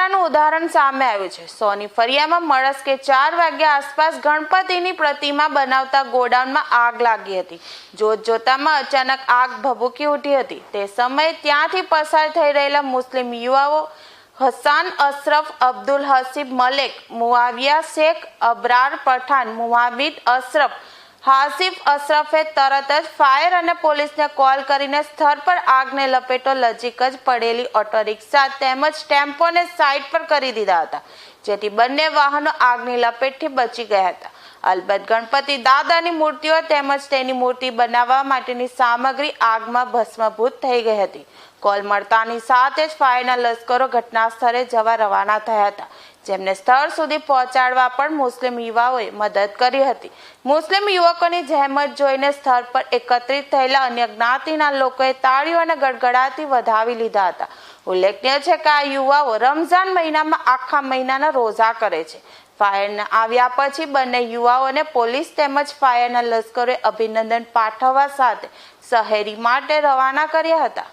ઘટનાનું ઉદાહરણ સામે આવ્યું છે. સોની ફરિયામાં મળસ ચાર વાગ્યા આસપાસ ગણપતિની પ્રતિમા બનાવતા ગોડાઉનમાં આગ લાગી હતી. જોત જોતામાં અચાનક આગ ભભૂકી ઉઠી હતી. તે સમયે ત્યાંથી પસાર થઈ રહેલા મુસ્લિમ યુવાઓ હસાન અશરફ, અબ્દુલ હસીબ મલેક, મુઆવિયા શેખ અબરાર પઠાન મુહાબિદ અશરફ હાસિફ અશરફે તરત જ ફાયર અને પોલીસને કોલ કરીને સ્થળ પર આગને લપેટો નજીક જ પડેલી ઓટો રિક્ષા તેમજ ટેમ્પોને સાઇડ પર કરી દીધા હતા, જેથી બંને વાહનો આગની લપેટથી બચી ગયા હતા. અલબત્ત ગણપતિ દાદાની મૂર્તિઓ તેમજ તેની મૂર્તિ બનાવવા માટેની સામગ્રી આગમાં ભસ્મભૂત થઈ ગઈ હતી. કોલ મળતાની સાથે જ ફાયરના લશ્કરો ઘટના સ્થળે જવા રવાના થયા હતા. જેમને સ્થળ સુધી પહોંચાડવા પણ મુસ્લિમ યુવાઓએ મદદ કરી હતી. મુસ્લિમ યુવકોની જહેમત જોઈને સ્થળ પર એકત્રિત થયેલા અન્ય જ્ઞાતિના લોકોએ તાળીઓ અને ગડગડાથી વધાવી લીધા હતા. ઉલ્લેખનીય છે કે આ યુવાઓ રમઝાન મહિનામાં આખા મહિનાના રોઝા કરે છે. ફાયરના આવ્યા પછી બંને યુવાઓને પોલીસ તેમજ ફાયરના લશ્કરોએ અભિનંદન પાઠવવા સાથે શહેરી માટે રવાના કર્યા હતા.